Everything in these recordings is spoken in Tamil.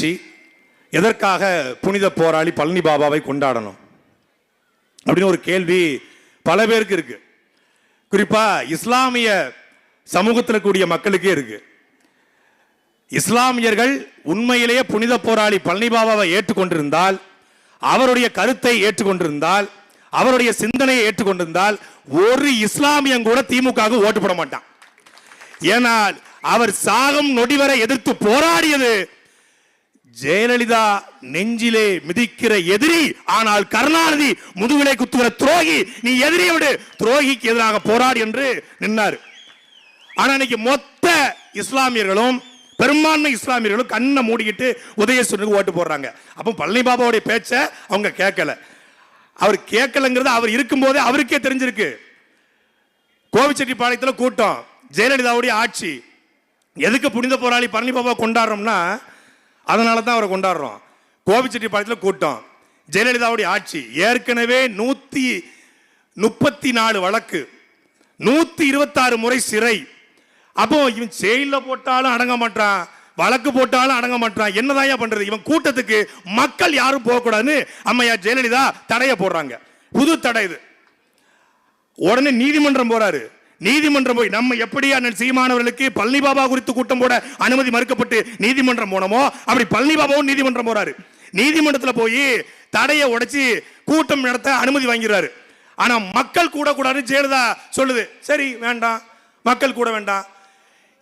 கட்சி எதற்காக புனித போராளி பழனி பாபாவை கொண்டாடணும்? அப்படின்னு ஒரு கேள்வி பல பேருக்கு இருக்கு. குறிப்பா இஸ்லாமிய சமூகத்தில் கூடிய மக்களுக்கே இருக்கு. இஸ்லாமியர்கள் உண்மையிலேயே புனித போராளி பழனி பாபாவை ஏற்றுக்கொண்டிருந்தால் அவருடைய கருத்தை ஏற்றுக்கொண்டிருந்தால் அவருடைய சிந்தனையை ஏற்றுக்கொண்டிருந்தால் ஒரு இஸ்லாமியன் கூட திமுக ஓட்டு போட மாட்டான். ஏனால் அவர் சாகம் நொடிவரை எதிர்த்து போராடியது ஜெயலலிதா நெஞ்சிலே மிதிக்கிற எதிரி ஆனால் கருணாநிதி முதுகிலே குத்துகிற துரோகி. நீ எதிரி விடு. துரோகிக்கு எதிராக போராடி என்று நின்னார். ஆனா இன்னைக்கு மொத்த இஸ்லாமியர்களும் பெரும்பான்மை இஸ்லாமியர்களும் கண்ணை மூடிக்கிட்டு உதயசூரனுக்கு ஓட்டு போடுறாங்க. அப்போ பழனி பாபாவுடைய பேச்ச அவங்க கேட்கல. அவர் கேட்கலங்கிறது அவர் இருக்கும்போதே அவருக்கே தெரிஞ்சிருக்கு. கோவிச்செட்டிப்பாளையத்தில் கூட்டம் ஜெயலலிதாவுடைய ஆட்சி. எதுக்கு புனித போராளி பழனி பாபா கொண்டாடுறோம்னா அதனால தான் அவரை கொண்டாடுறோம். கோபிச்செட்டிப்பாளையத்தில் கூட்டம். ஜெயலலிதாவுடைய ஆட்சி ஏற்கனவே நூற்றி முப்பத்தி நாலு வழக்கு நூற்றி இருபத்தாறு முறை சிறை. அப்போ இவன் செயலில் போட்டாலும் அடங்க மாட்டான் வழக்கு போட்டாலும் அடங்க மாட்டான். என்னதான் பண்றது? இவன் கூட்டத்துக்கு மக்கள் யாரும் போகக்கூடாதுன்னு அம்மையா ஜெயலலிதா தடைய போடுறாங்க. புது தடை இது. உடனே நீதிமன்றம் போறாரு. நீதிமன்றம் போய் நம்ம எப்படி அண்ணன் சீமானவர்களுக்கு பழனி பாபா குறித்து கூட்டம் போட அனுமதி மறுக்கப்பட்டு நீதிமன்றம் போனோமோ அப்படி பழனி பாபாவும் நீதிமன்றம் போறாரு. நீதிமன்றத்தில் போய் தடையை உடைச்சி கூட்டம் நடத்த அனுமதி வாங்கிறாரு ஆனா மக்கள் கூட கூடாதுன்னு ஜெயலலிதா சொல்லுது. சரி வேண்டாம். மக்கள் கூட வேண்டாம்.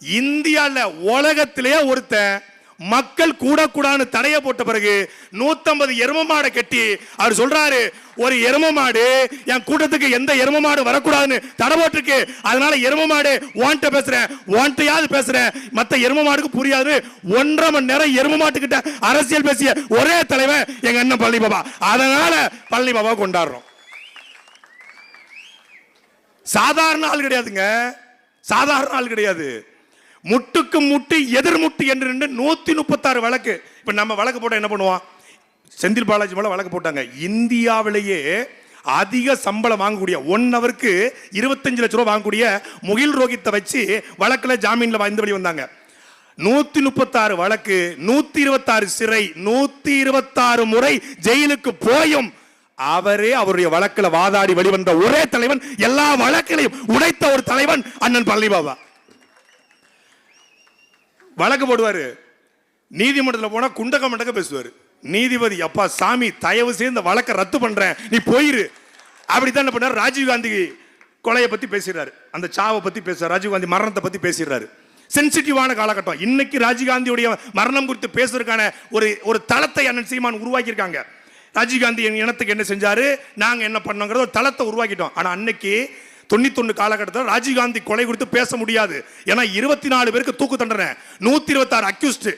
இந்தியாவில் உலகத்திலேயே ஒருத்தன் மக்கள் கூடக்கூடாதுன்னு தடைய போட்ட பிறகு நூத்தம்பது எரும மாடை கட்டி அவர் சொல்றாரு ஒரு எரும மாடு என் கூட்டத்துக்கு எந்த எரும மாடு வரக்கூடாதுன்னு தடை போட்டிருக்கு. அதனால எரும மாடு ஓன்ட்ட பேசுறேன் ஓன்ட்டையாவது பேசுறேன். மத்த எரும மாடுக்கு புரியாது. ஒன்றரை மணி நேரம் எரும மாட்டுக்கிட்ட அரசியல் பேசிய ஒரே தலைவன் எங்க அண்ணன் பழனி பாபா. அதனால பழனி பாபா கொண்டாடுறோம். சாதாரண ஆள் கிடையாதுங்க. சாதாரண ஆள் கிடையாது. முட்டுக்கு முட்டு எதிர் முட்டு என்று நின்று நூத்தி முப்பத்தாறு வழக்கு. இப்ப நம்ம வழக்கு போட்டா என்ன பண்ணுவோம் செந்தில் பாலாஜி மேல வழக்கு போட்டாங்க. இந்தியாவிலேயே அதிக சம்பளம் வாங்கக்கூடிய ஒன் ஹவருக்கு இருபத்தஞ்சு லட்ச ரூபா வாங்கக்கூடிய முகில் ரோஹித்தை வச்சு வழக்குல ஜாமீன்ல வந்தபடி வந்தாங்க. நூத்தி முப்பத்தாறு வழக்கு நூத்தி இருபத்தாறு சிறை நூத்தி இருபத்தாறு முறை ஜெயிலுக்கு போயும். அவரே அவருடைய வழக்குல வாதாடி வெளிவந்த ஒரே தலைவன் எல்லா வழக்கிலையும் உடைத்த ஒரு தலைவன் அண்ணன் பழனி பாபா வழக்கு போடுவார். நீதிமன்றத்தில் போனால் குண்டக்க மண்டக்க பேசுவார். நீதிபதி அப்பா சாமி தயவு செய்து இந்த வழக்கை ரத்து பண்ணுறேன் நீ போயிரு. அப்படித்தான் என்ன பண்ணார்? ராஜீவ்காந்தி கொலையை பற்றி பேசுகிறாரு அந்த சாவை பற்றி பேசுகிறார் ராஜீவ்காந்தி மரணத்தை பற்றி பேசுறாரு சென்சிட்டிவான காலகட்டம். இன்னைக்கு ராஜீவ்காந்தியுடைய மரணம் குறித்து பேசுறதுக்கான ஒரு ஒரு தளத்தை அண்ணன் சீமான் உருவாக்கியிருக்காங்க. ராஜீவ்காந்தி என் இனத்துக்கு என்ன செஞ்சாரு? நாங்கள் என்ன பண்ணோங்கிறத ஒரு தளத்தை உருவாக்கிட்டோம். ஆனால் அன்னைக்கு தொண்ணூத்தொன்னு காலகட்டத்தில் ராஜீவ்காந்தி கொலை குறித்து பேச முடியாது. ஏன்னா இருபத்தி நாலு பேருக்கு தூக்கு தண்டனை. நூத்தி இருபத்தாறு அக்யூஸ்டு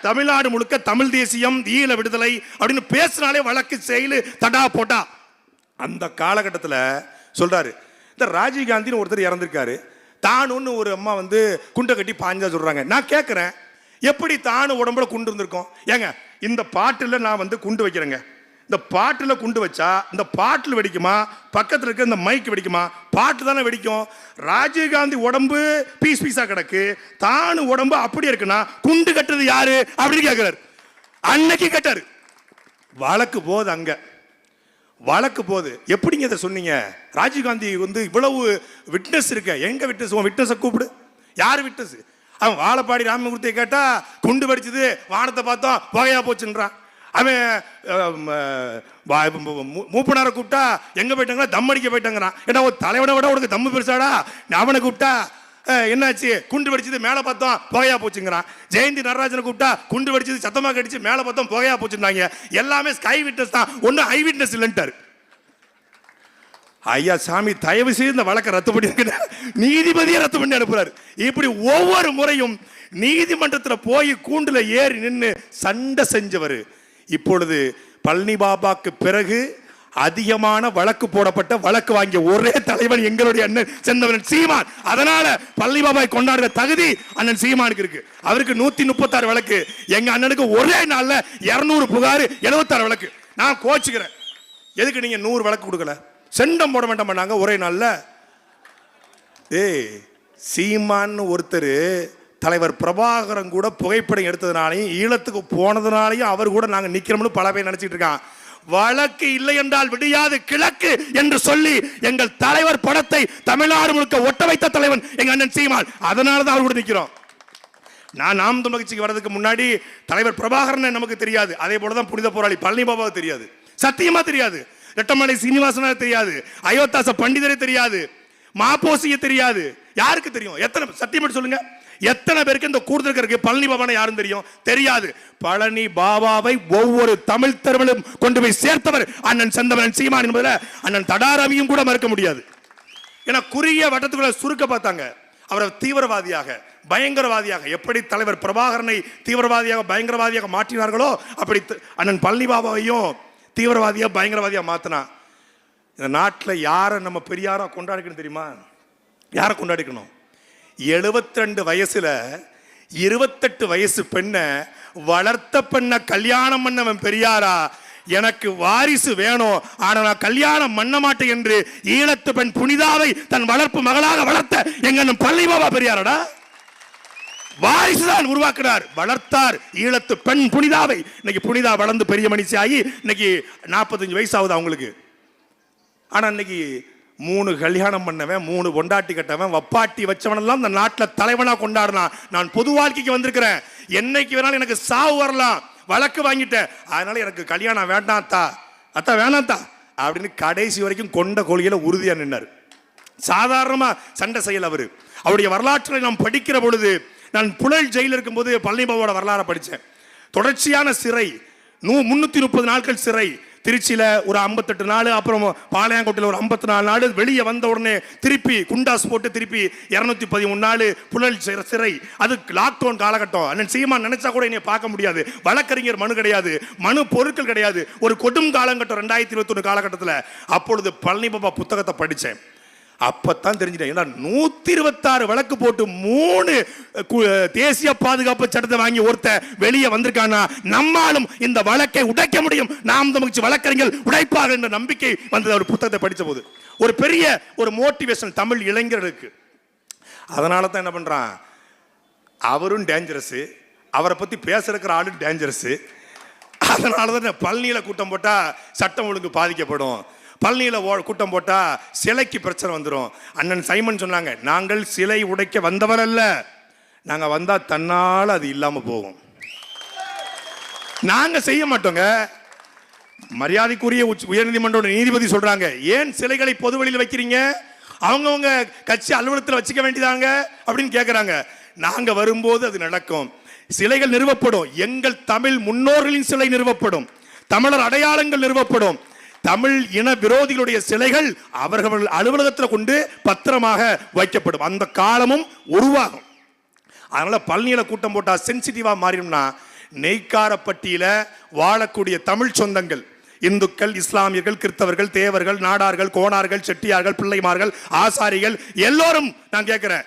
தமிழ்நாடு முழுக்க தமிழ் தேசியம் ஈழ விடுதலை அப்படின்னு பேசினாலே வழக்கு செயலு தடா போட்டா. அந்த காலகட்டத்தில் சொல்றாரு. இந்த ராஜீவ்காந்தின்னு ஒருத்தர் இறந்திருக்காரு. தானுன்னு ஒரு அம்மா வந்து குண்டை கட்டி பாஞ்சா சொல்றாங்க. நான் கேட்குறேன் எப்படி தானு உடம்புல குண்டு இருந்திருக்கோம்? ஏங்க இந்த பாட்டில் நான் வந்து குண்டு வைக்கிறேங்க. இந்த பாட்டில் குண்டு வச்சா இந்த பாட்டில் வெடிக்குமா? பக்கத்தில் இருக்க இந்த மைக் வெடிக்குமா? பாட்டு தானே வெடிக்கும். ராஜீவ்காந்தி உடம்பு பீஸ் பீஸாக கிடக்கு. தானு உடம்பு அப்படி இருக்குன்னா குண்டு கட்டுறது யாரு? அப்படின்னு கேட்குறாரு அன்னைக்கு கேட்டார். வழக்கு போது அங்கே. வழக்கு போகுது. எப்படிங்க இதை சொன்னீங்க? ராஜீவ்காந்தி வந்து இவ்வளவு விட்னஸ் இருக்க எங்கே விட்னஸ் உன் விட்னஸை கூப்பிடு. யார் விட்னஸ் அவன் வாழப்பாடி ராமமூர்த்தியை கேட்டால் குண்டு வெடிச்சது வானத்தை பார்த்தோம் புகையா போச்சுன்றான். அவன் அஹ், மூப்பனாரை கூப்பிட்டா எங்க போயிட்டாங்க தம் அடிக்க போயிட்டாங்கிறான். ஏன்னா ஒரு தலைவனை விட உனக்கு தம்மு பெருசாடா? அவனை கூப்பிட்டா என்னாச்சு? குண்டு வெடிச்சது மேலே பார்த்தோம் புகையா போச்சுங்கிறான். ஜெயந்தி நடராஜனை கூப்பிட்டா குண்டு வெடிச்சது சத்தமாக கடிச்சு மேலே பார்த்தோம் புகையா போச்சுன்னாங்க எல்லாமே ஸ்கை விட்னஸ் தான். ஒன்றும் ஹை விட்னஸ் இல்லைன்ட்டார். ஐயா சாமி தயவு செய்து இந்த வழக்கை ரத்து பண்ணி நீதிபதியை ரத்து பண்ணி அனுப்புறாரு. இப்படி ஒவ்வொரு முறையும் நீதிமன்றத்தில் போய் கூண்டில் ஏறி நின்று சண்டை செஞ்சவர் இப்பொழுது பழனி பாபாக்கு பிறகு அதிகமான வழக்கு போடப்பட்ட வழக்கு வாங்கிய ஒரே தலைவன் எங்களுடைய அண்ணன் செந்தவன் சீமான். அதனால பழனி பாபாய் கொண்டாடுற தகுதி அண்ணன் சீமானுக்கு இருக்கு. அவருக்கு நூத்தி முப்பத்தாறு வழக்கு. எங்க அண்ணனுக்கு ஒரே நாள்ல இருநூறு புகார் எழுபத்தாறு வழக்கு. நான் கோச்சுக்கிறேன். எதுக்கு நீங்க நூறு வழக்கு கொடுக்கல? செண்டம் போட மாட்டோம் பண்ணாங்க ஒரே நாள்ல. ஏய் சீமான்னு ஒருத்தர் தலைவர் பிரபாகரன் கூட புகைப்படம் எடுத்ததுனாலையும் ஈழத்துக்கு போனதுனாலையும் அவர் கூட நாங்கள் நிற்கிறோம்னு பல பேர் நினைச்சிட்டு இருக்கான் வழக்கு இல்லை என்றால் விடியாது கிழக்கு என்று சொல்லி எங்கள் தலைவர் படத்தை தமிழ்நாடு முழுக்க ஒட்ட வைத்த தலைவன் எங்க அண்ணன் சீமான். அதனால தான் அவர் கூட நிற்கிறோம் நான் நாம் தமிழ் வர்றதுக்கு முன்னாடி தலைவர் பிரபாகரன் நமக்கு தெரியாது. அதே போல தான் புனித போராளி பழனி பாபாவுக்கு தெரியாது. சத்தியமா தெரியாது. ரெட்டமலை சீனிவாசனா தெரியாது. அயோத்தாச பண்டிதரே தெரியாது. மாப்போசிய தெரியாது. யாருக்கு தெரியும்? எத்தனை சத்தியம் சொல்லுங்க. எத்தனை பேருக்கு இந்த கூடுதல் இருக்கு பழனி பாபான யாரும் தெரியும்? தெரியாது. பழனி பாபாவை ஒவ்வொரு தமிழ் தெருவிலும் கொண்டு போய் சேர்த்தவர் அண்ணன் செந்தமன் சீமான் என்பதில் அண்ணன் தடாரவியும் கூட மறுக்க முடியாது. ஏன்னா குறுகிய வட்டத்துக்குள்ள சுருக்க பார்த்தாங்க. அவரை தீவிரவாதியாக பயங்கரவாதியாக எப்படி தலைவர் பிரபாகரனை தீவிரவாதியாக பயங்கரவாதியாக மாற்றினார்களோ அப்படி அண்ணன் பழனி பாபாவையும் தீவிரவாதியாக பயங்கரவாதியாக மாற்றினான் இந்த நாட்டில் யாரை நம்ம பெரியாராக கொண்டாடிக்கணும் தெரியுமா? யாரை கொண்டாடிக்கணும்? 72 வயசுல இருபத்தெட்டு வயசு பெண்ணை வளர்த்த பெண்ணை கல்யாணம் பண்ணவன் பெரியாரா? எனக்கு வாரிசு வேணும். ஆனால் நான் கல்யாணம் பண்ண மாட்டேன் என்று ஈழத்து பெண் புனிதாவை தன் வளர்ப்பு மகளாக வளர்த்த எங்க பள்ளி பாபா பெரியாரடா? வாரிசு தான் உருவாக்குறார் வளர்த்தார் ஈழத்து பெண் புனிதாவை. இன்னைக்கு புனிதா வளர்ந்து பெரிய மனுஷி ஆகி இன்னைக்கு நாற்பத்தஞ்சு வயசு ஆகுது அவங்களுக்கு. ஆனால் இன்னைக்கு மூணு கல்யாணம் பண்ணவன் மூணு பொண்டாட்டி கட்டவன் வப்பாட்டி வச்சவனெல்லாம் இந்த நாட்டில் தலைவனாக கொண்டாடினான் நான் பொது வாழ்க்கைக்கு வந்திருக்கிறேன். என்னைக்கு வேணாலும் எனக்கு சாவு வரலாம். வழக்கு வாங்கிட்டேன். அதனால எனக்கு கல்யாணம் வேண்டாம் அத்தா அத்தா வேணாம் தா. அப்படின்னு கடைசி வரைக்கும் கொண்ட கொள்கையில் உறுதியாக நின்னார். சாதாரணமாக சண்டை செயல் அவர். அவருடைய வரலாற்றை நாம் படிக்கிற பொழுது நான் புழல் ஜெயிலில் இருக்கும்போது பழனிபாவோட வரலாறை படித்தேன் தொடர்ச்சியான சிறை நூ முந்நூற்றி முப்பது நாட்கள் சிறை திருச்சியில் ஒரு ஐம்பத்தெட்டு நாள் அப்புறம் பாளையங்கோட்டையில் ஒரு ஐம்பத்தி நாலு நாள் வெளியே வந்த உடனே திருப்பி குண்டாஸ் போட்டு திருப்பி இரநூத்தி பதிமூணு நாள் புழல் சிற- சிறை. அது லாக்டவுன் காலகட்டம். அண்ணன் சீமான் நினைச்சா கூட என்னை பார்க்க முடியாது. வழக்கறிஞர் மனு கிடையாது. மனு பொருட்கள் கிடையாது. ஒரு கொடும் காலகட்டம் ரெண்டாயிரத்தி இருபத்தொன்று காலகட்டத்தில். அப்பொழுது பழனி பாபா புத்தகத்தை படித்தேன் அப்பத்தான் தெரிஞ்சிட்டேன். ஏன்னா நூத்தி இருபத்தாறு வழக்கு போட்டு மூணு கு- தேசிய பாதுகாப்பு சட்டத்தை வாங்கி ஒருத்த வெளியே வந்திருக்கானா நம்மாலும் இந்த வழக்கை உடைக்க முடியும். நாம் தமிழ்ச்சி வழக்கறிஞர் உடைப்பார்கள் என்ற நம்பிக்கை வந்தது அவர் புத்தகத்தை படித்த போது ஒரு பெரிய ஒரு மோட்டிவேஷன் தமிழ் இளைஞர்களுக்கு. அதனால தான் என்ன பண்ணுறான் அவரும் டேஞ்சரஸு அவரை பற்றி பேசுறக்கிற ஆளும் டேஞ்சரஸு அதனால தான் பழனியில் கூட்டம் போட்டால் சட்டம் ஒழுங்கு பாதிக்கப்படும். பழனியில் ஓ- கூட்டம் போட்டால் சிலைக்கு பிரச்சனை வந்துடும் அண்ணன் சைமன் சொன்னாங்க நாங்கள் சிலை உடைக்க வந்தவர் அல்ல. நாங்கள் வந்தால் தன்னால் அது இல்லாமல் போகும். நாங்கள் செய்ய மாட்டோங்க. மரியாதைக்குரிய உச்ச- உயர்நீதிமன்ற நீதிபதி சொல்கிறாங்க ஏன் சிலைகளை பொதுவெளியில் வைக்கிறீங்க? அவங்கவுங்க கட்சி அலுவலகத்தில் வச்சுக்க வேண்டியதாங்க? அப்படின்னு கேட்குறாங்க நாங்கள் வரும்போது அது நடக்கும். சிலைகள் நிறுவப்படும். எங்கள் தமிழ் முன்னோர்களின் சிலை நிறுவப்படும். தமிழர் அடையாளங்கள் நிறுவப்படும். தமிழ் இன விரோதிகளுடைய சிலைகள் அவர்கள் அலுவலகத்தில் கொண்டு பத்திரமாக வைக்கப்படும். அந்த காலமும் உருவாகும். அதனால பழனியில கூட்டம் போட்டா சென்சிட்டிவா மாறிடும்னா நெய்க்காரப்பட்டியில வாழக்கூடிய தமிழ் சொந்தங்கள் இந்துக்கள் இஸ்லாமியர்கள் கிறிஸ்தவர்கள் தேவர்கள் நாடார்கள் கோணார்கள் செட்டியார்கள் பிள்ளைமார்கள் ஆசாரிகள் எல்லோரும் நான் கேட்கிறேன்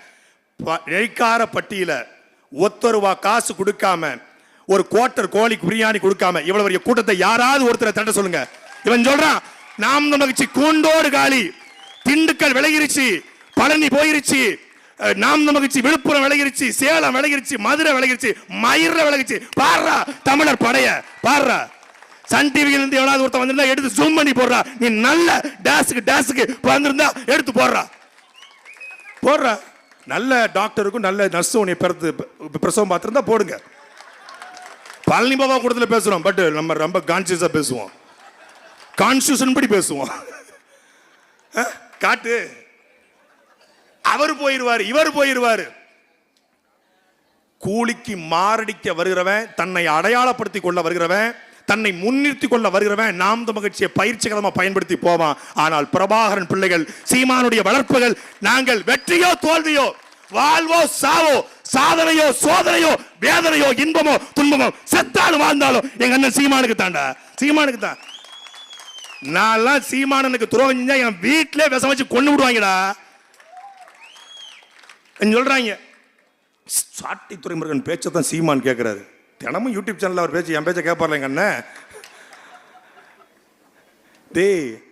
ப- நெய்க்காரப்பட்டியில ஒத்த ரூபா காசு கொடுக்காம ஒரு குவார்ட்டர் கோழி பிரியாணி கொடுக்காம இவ்வளவு பெரிய கூட்டத்தை யாராவது ஒருத்தரை தட்ட சொல்லுங்க. இவன் சொல்றான் நாம் மகிழ்ச்சி கூண்டோடு காலி திண்டுக்கல் விலகிருச்சு பழனி போயிருச்சு நாம் மகிழ்ச்சி விழுப்புரம் விலகிருச்சு சேலம் விலகிருச்சு மதுரை விலகிருச்சு மயிர விலகிருச்சு. பாடுறா தமிழர் படைய பாடுறா. சன் டிவியில இருந்து எவனாவது ஒருத்தன் வந்திருந்தா எடுத்து ஜூம் பண்ணி போடுறா. நீ நல்ல டேஸுக்கு டேஸுக்கு வந்திருந்தா எடுத்து போடுறா. போடுறா. நல்ல டாக்டருக்கும் நல்ல நர்ஸும் உன்னை பிறந்து பிரசவம் பார்த்துருந்தா போடுங்க. பழனி பாபா கூடத்தில் பேசுறோம் பட் நம்ம ரொம்ப கான்சியஸாக பேசுவோம். கான்ஸ்டியூஷன் படி பேசுவோம். காட்டு. அவர் போயிடுவார் இவர் போயிடுவார் கூலிக்கு மாரடிக்க வருகிறவன் தன்னை அடையாளப்படுத்தி கொள்ள வருகிறவன் தன்னை முன்னிறுத்தி கொள்ள வருகிறவன் நாம் மகிழ்ச்சியை பயிற்சிகரமாக பயன்படுத்தி போவான். ஆனால் பிரபாகரன் பிள்ளைகள் சீமானுடைய வளர்ப்புகள் நாங்கள் வெற்றியோ தோல்வியோ வாழ்வோ சாவோ சாதனையோ சோதனையோ வேதனையோ இன்பமோ துன்பமோ செத்தாலும் வாழ்ந்தாலும் எங்க அண்ணன் சீமானுக்கு தாண்டா சீமானுக்கு தான். நான்லாம் சீமானனுக்கு துரோகம் செஞ்சா என் வீட்டிலே விஷம் வச்சு கொண்டு விடுவாங்கடா. சொல்றாங்க? சாட்டி துறைமுருகன் பேச்சை தான் சீமான் கேட்கிறாரு தினமும் யூடியூப் சேனலில் அவர் பேச்சு என் பேச்சை கேட்பார்ல எங்க அண்ணன் டேய்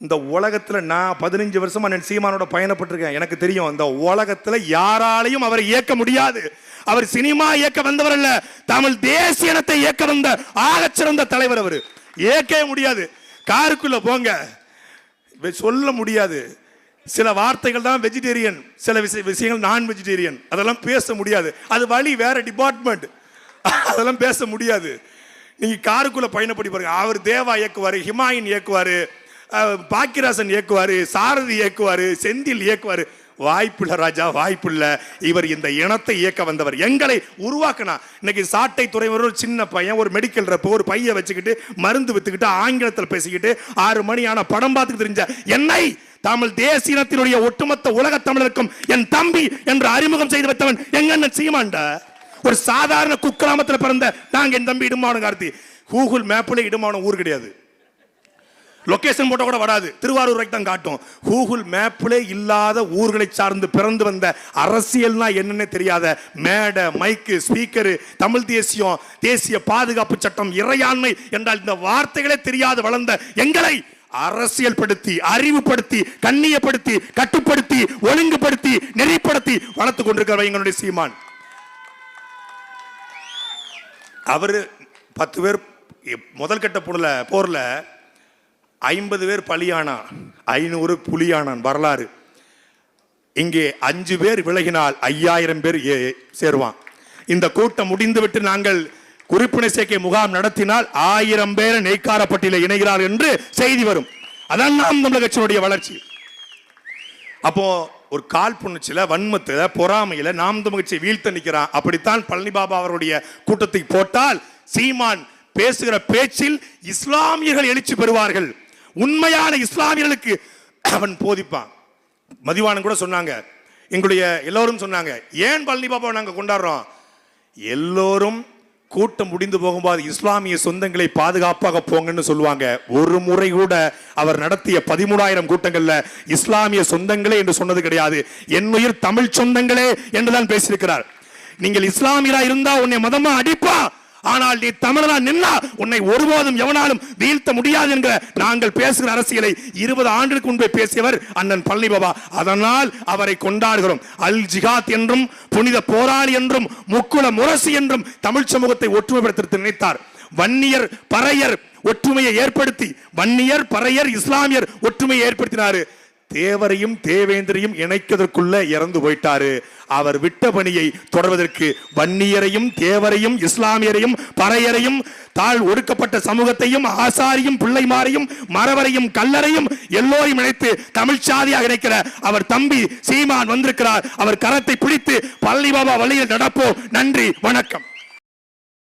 இந்த உலகத்துல நான் பதினஞ்சு வருஷமா நான் சீமானோட பயணப்பட்டிருக்கேன். எனக்கு தெரியும் இந்த உலகத்துல யாராலையும் அவரை இயக்க முடியாது. அவர் சினிமா இயக்க வந்தவர் அல்ல தமிழ் தேசிய இனத்தை இயக்க வந்த ஆகச்சிறந்த தலைவர் அவர். இயக்கவே முடியாது. காருக்குள்ள போங்க. சொல்ல முடியாது. சில வார்த்தைகள் தான் வெஜிடேரியன் சில விஷய விஷயங்கள் நான் வெஜிடேரியன் அதெல்லாம் பேச முடியாது. அது வழி வேற டிபார்ட்மெண்ட் அதெல்லாம் பேச முடியாது. நீங்க காருக்குள்ள பயணப்படி பாருங்க. அவர் தேவா இயக்குவாரு ஹிமாயின் இயக்குவாரு பாக்கிராசன் பாக்கியராசன் இயக்குவாரு சாரதி இயக்குவாரு செந்தில் இயக்குவாரு. வாய்ப்புள்ள ராஜா வாய்ப்புள்ள இவர் இந்த இனத்தை இயக்க வந்தவர். எங்களை உருவாக்கினா இன்னைக்கு சாட்டை துறைவர் ஒரு சின்ன பையன் ஒரு மெடிக்கல் ரப்போ ஒரு பைய வச்சுக்கிட்டு மருந்து வித்துக்கிட்டு ஆங்கிலத்தில் பேசிக்கிட்டு ஆறு மணி ஆன படம் பார்த்துட்டு தெரிஞ்ச என்னை தமிழ் தேசியத்தினுடைய ஒட்டுமொத்த உலக தமிழருக்கும் என் தம்பி என்று அறிமுகம் செய்து வைத்தவன் எங்க என்ன சீமான்டா? ஒரு சாதாரண குக்கிராமத்தில் பிறந்த நாங்க என் தம்பி இடுமாவனம் கார்த்தி. கூகுள் மேப்பில் இடுமாவனம் ஊர் கிடையாது. லொகேஷன் போட்டால் கூட வராது. திருவாரூர் வரைக்கும் தான் காட்டும். கூகுள் மேப்பிலே இல்லாத ஊர்களை சார்ந்து பிறந்து வந்த அரசியல்னா என்னன்னு தெரியாத மேடை மைக்கு ஸ்பீக்கரு தமிழ் தேசியம் தேசிய பாதுகாப்பு சட்டம் இறையாண்மை என்றால் இந்த வார்த்தைகளே தெரியாது வளர்ந்த எங்களை அரசியல் படுத்தி அறிவுபடுத்தி கண்ணியப்படுத்தி கட்டுப்படுத்தி ஒழுங்குபடுத்தி நெறிப்படுத்தி வளர்த்து கொண்டிருக்கிறவர் எங்களுடைய சீமான். அவர் பத்து பேர் முதல் கட்ட போரில் போர்ல ஐம்பது பேர் பலியானான் ஐநூறு புலியானான் வரலாறு. இங்கே அஞ்சு பேர் விலகினால் ஐயாயிரம் பேர் ஏ- சேருவான். இந்த கூட்டம் முடிந்துவிட்டு நாங்கள் குறிப்பினை சேர்க்கை முகாம் நடத்தினால் ஆயிரம் பேர் நெய்க்காரப்பட்டியல இணைகிறார் என்று செய்தி வரும். அதான் நாம் தமிழக கட்சியினுடைய வளர்ச்சி. அப்போ ஒரு கால் புணர்ச்சியில வன்மத்தில் பொறாமையில் நாம் தமிழ்ச்சியை வீழ்த்த நிற்கிறான். அப்படித்தான் பழனி பாபா அவருடைய கூட்டத்தை போட்டால் சீமான் பேசுகிற பேச்சில் இஸ்லாமியர்கள் எழுச்சி பெறுவார்கள். உண்மையான இஸ்லாமியர்களுக்கு அவன் போதிப்பான். மதிவானம் கூட சொன்னாங்க. எங்களுடைய எல்லோரும் சொன்னாங்க ஏன் பழனி பாபாவை நாங்கள் கொண்டாடுறோம்? எல்லோரும் கூட்டம் முடிந்து போகும்போது இஸ்லாமிய சொந்தங்களை பாதுகாப்பாக போங்கன்னு சொல்லுவாங்க. ஒரு முறை கூட அவர் நடத்திய பதிமூணாயிரம் கூட்டங்கள்ல இஸ்லாமிய சொந்தங்களே என்று சொன்னது கிடையாது. என்னுயிர் தமிழ் சொந்தங்களே என்றுதான் பேசியிருக்கிறார். நீங்கள் இஸ்லாமியரா இருந்தா உன்னை மதமா அடிப்பா. ஆனால் நீ தமிழனா நின்னா உன்னை ஒருபோதும் எவனாலும் வீழ்த்த முடியாது என்கிற நாங்கள் பேசுகிற அரசியலை இருபது ஆண்டுக்கு முன்பே பேசியவர் அண்ணன் பழனி பாபா. அதனால் அவரை கொண்டாடுகிறோம். அல் ஜிகாத் என்றும் புனித போராளி என்றும் முக்குல முரசு என்றும் தமிழ் சமூகத்தை ஒற்றுமைப்படுத்த நினைத்தார். வன்னியர் பறையர் ஒற்றுமையை ஏற்படுத்தி வன்னியர் பறையர் இஸ்லாமியர் ஒற்றுமையை ஏற்படுத்தினாரு. தேவரையும் தேவேந்திரையும் இணைக்கிறதுக்குள்ள இறந்து போயிட்டாரு. அவர் விட்ட பணியை தொடர்வதற்கு வன்னியரையும் தேவரையும் இஸ்லாமியரையும் பறையரையும் தாழ் ஒடுக்கப்பட்ட சமூகத்தையும் ஆசாரியும் பிள்ளைமாரையும் மறவரையும் கல்லறையும் எல்லோரையும் இணைத்து தமிழ் சாதியாக இணைக்கிற அவர் தம்பி சீமான் வந்திருக்கிறார். அவர் கரத்தை பிடித்து பழனி பாபா வழியில் நடப்போம். நன்றி வணக்கம்.